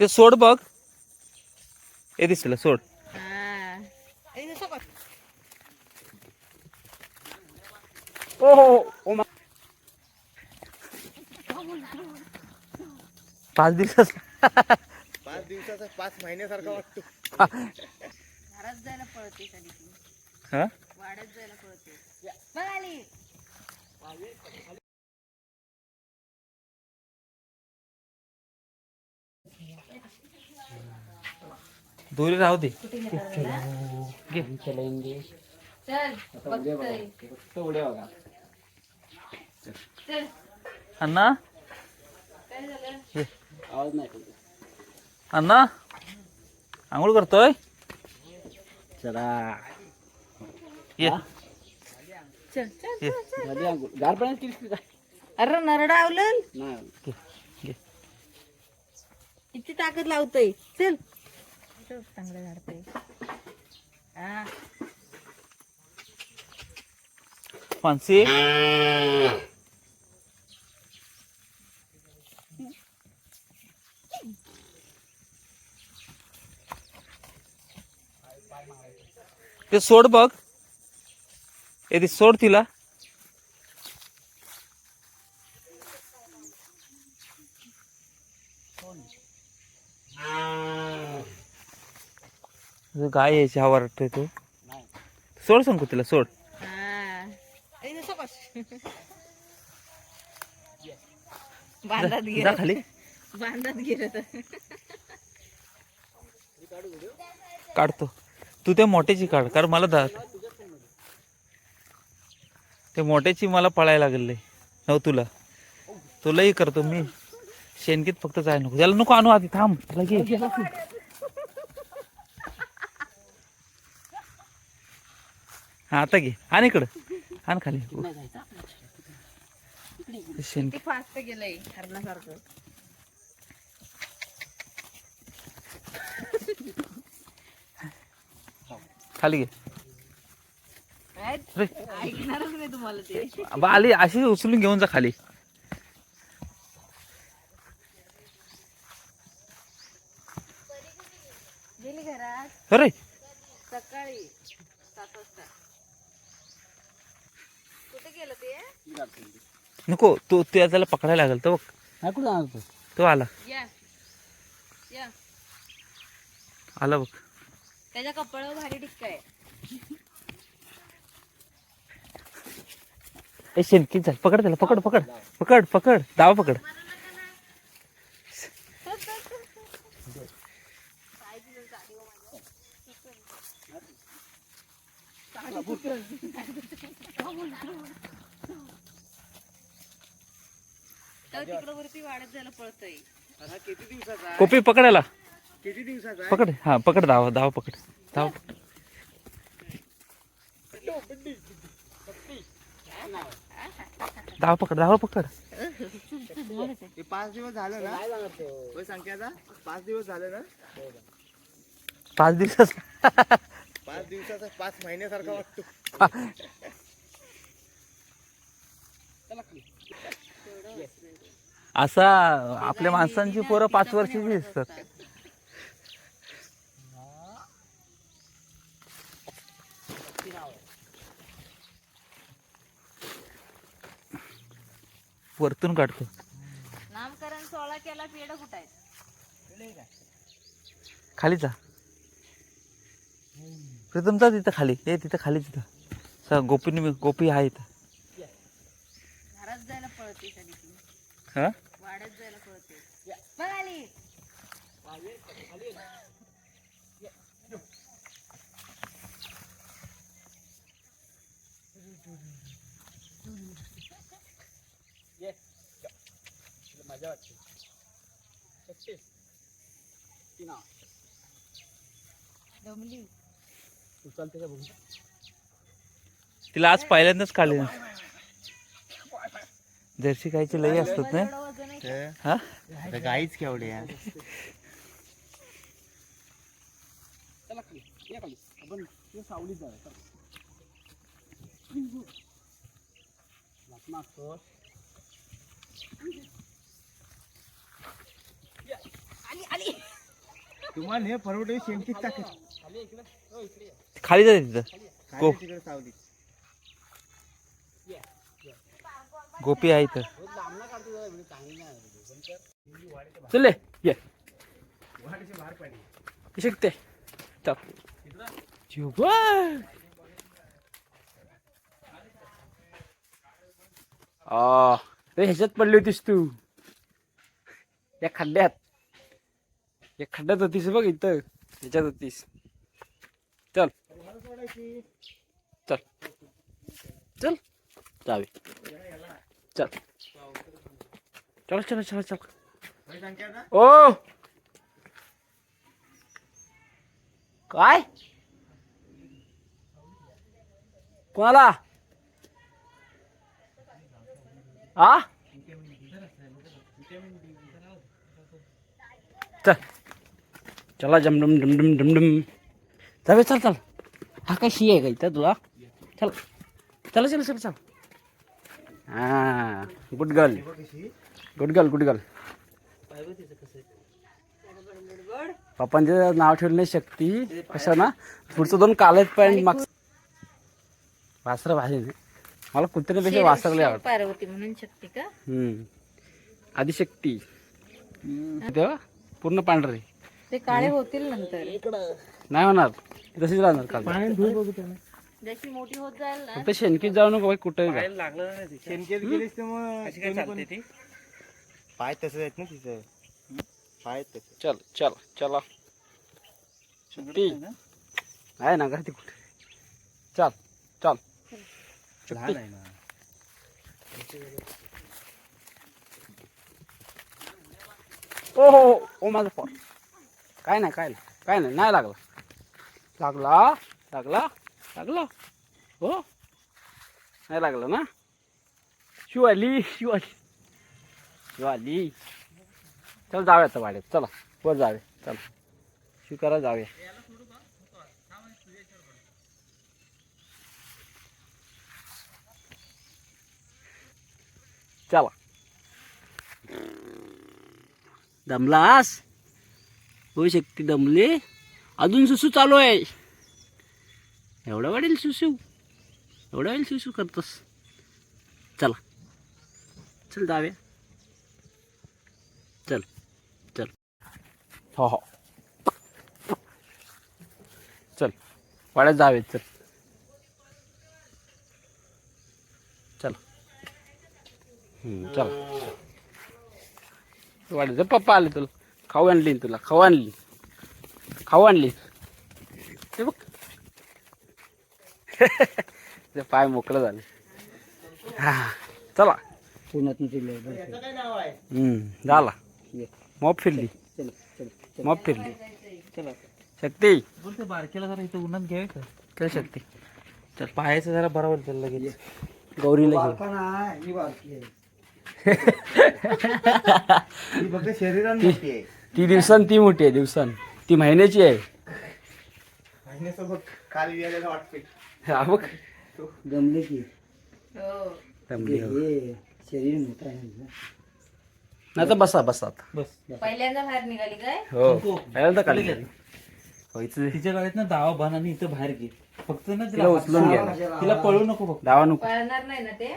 ते सोड बघ. हे दिसलं सोड. हा. ओ हो ओ पाच दिवसाच. पाच दिवसाचा पाच महिन्यासारखा वाटतो. घरात जायला पळते कधी ती हा? वाड्यात जायला पळते. दोरी राहू दे. घे. चल बघतोय. चल. अण्णा? काय झालं? ये. आवाज नाही अण्णा? आंघोळ करतोय? चला. ये. अरे घे. घे. किती ताकद लावतोय. चल. चल, चांगलं झाडतंय. मानसी? ते सोड बघ. ए ते सोड तिला. गाय यायची हवा वाटतोय तू? सोड सांगू तिला सोड. हा जा खाली. काढतो. तू त्या मोठ्याची काढ कारण मला दा ते मोठ्याची मला पळायला लागले. नव तुला. तुलाही करतो मी. शेणकीत फक्त जाय नको. त्याला नको आणू आधी थांब. त्याला घे. हा आता घे. आण इकडं. आण खाली. फास्ट गेलंय हरणासारखं. खाली घे. काय? रे. ऐकणारच नाही तुम्हाला ते. बा आली. अशी उचलून घेऊन जा खाली. गेली घरात. अरे. सकाळी सात वाजता. नको तो त्या त्याला पकडायला लागेल तो बघ. कुठं आणतो तो? आला. या. या. आला बघ. त्याच्या कपाळावर भारी टिक्का आहे. ए शेणकीत झाल. पकड त्याला पकड पकड. पकड पकड. दावा पकड तर तिकडं वरती वाढत जायला पळतय. हा किती दिवसाचा कोपी पकडायला. किती दिवसाचा पकड. हा पकड दावा दावा पकड. दावा पकड. दावा पकड दावा पकड. हे पाच दिवस झाले ना? होय संख्याचा पाच दिवस झाले ना? पाच दिवस. पाच दिवसाचा पाच महिन्यासारखा वाटतो. असा आपल्या माणसांची पोरं पाच वर्षाची असतात वरतून काढतो. नामकरण सोहळा केला पेड कुठं आहेत? खाली जा. प्रीतम जा तिथं खाली. हे तिथं खाली तिथं. स- गोपीने गोपी आहे इथं. हा? मजा वाटते दमली का बघू तिला आज पहिल्यांदाच काढले जर्सी गायचे लई असतात ना. हा? गाईच केवढे खाली. खाली. तुम्हाला हे परवडे शेणकीत टाकेल. खाली जाते तिथं. गो तिकडे सावली गोपी आहे इथं. चले ये. शिकते? चल. आ ते ह्याच्यात पडली होतीस तू. या खड्ड्यात. या खड्ड्यात होतीस बघ इथं. ह्याच्यात होतीस. चल. चल. चल. जावे. चल. चल चल चल चल. ओ. काय? कोणाला? आ? चल. चला जमडम डमडम डमडम जावे चल चल. हा काय शी आहे का इथं तुला. चल. चल चल चल चल. हा good girl good girl good girl पप्पांचे नाव ठेवलं नाही शक्ती. कसं ना पुढचं दोन कालच पण माग वासर भाजी नाही मला कुत्र्यापेक्षा वासरले आवडत. पार्वती म्हणून शक्ती का? हम्म. आदिशक्ती. तेव्हा पूर्ण पांढरे. ते काळे होतील नंतर. नाही होणार. तशीच राहणार काल. जशी मोठी होत जाईल ना. फक्त शेणकीत जाऊ नको बाई कुठे शेणकीत गेलीस तर मग पाय तसं आहेत ना तिचं पाय तसं चल चल चला. शक्ती आहे ना का ती कुठे? चल चल. ओ हो हो, ओ माझा फोन काय नाही काय नाही काय नाही नाही लागला. लागला? लागला? लागला? हो? नाही लागला ना? शिव आली शिव आली शिव आली चल जाऊया आता वाड्यात. चला वर जावे चला. शिकारा जावे चला. दमलास? होऊ शकते दमली. अजून सुसू चालू आहे. एवढा वाढेल सुसू. एवढा वेळ सुसू करतोस. चला. चल जाऊया चल. चल. हो हो. चल. वाड्यात जावे चल. चल. चला. चल वाड्यात पप्पा आले तुला. खाऊ आणली तुला. खाऊ आणली. खाऊ आणली. ते बघ. ते पाय मोकळं झाले. हा चला. त्याचं काय नाव आहे. हम्म झाला. मॉप फिरली. मॉप फिरली. शक्ती. बोलते बारकेला जरा इथं उन्हात घ्यावे का काय शक्ती. चल पायाचं जरा बरोबर त्याला लगेच. गौरीला ही ही शरीरात ती दिवसान ती मोठी आहे दिवसान. ती महिन्याची आहे. हा बघ. जमले की. हो. शरीर मोठं नाही तर बसा बसा बस. पहिल्यांदा बाहेर निघाली काय? हो पहिल्यांदा तिच्या गाडीत ना दावा बाण आणि इथं बाहेर घे. फक्त ना तिला उचलून घ्या तिला पळू नको फक्त. दावा नको. पळणार नाही ना ते?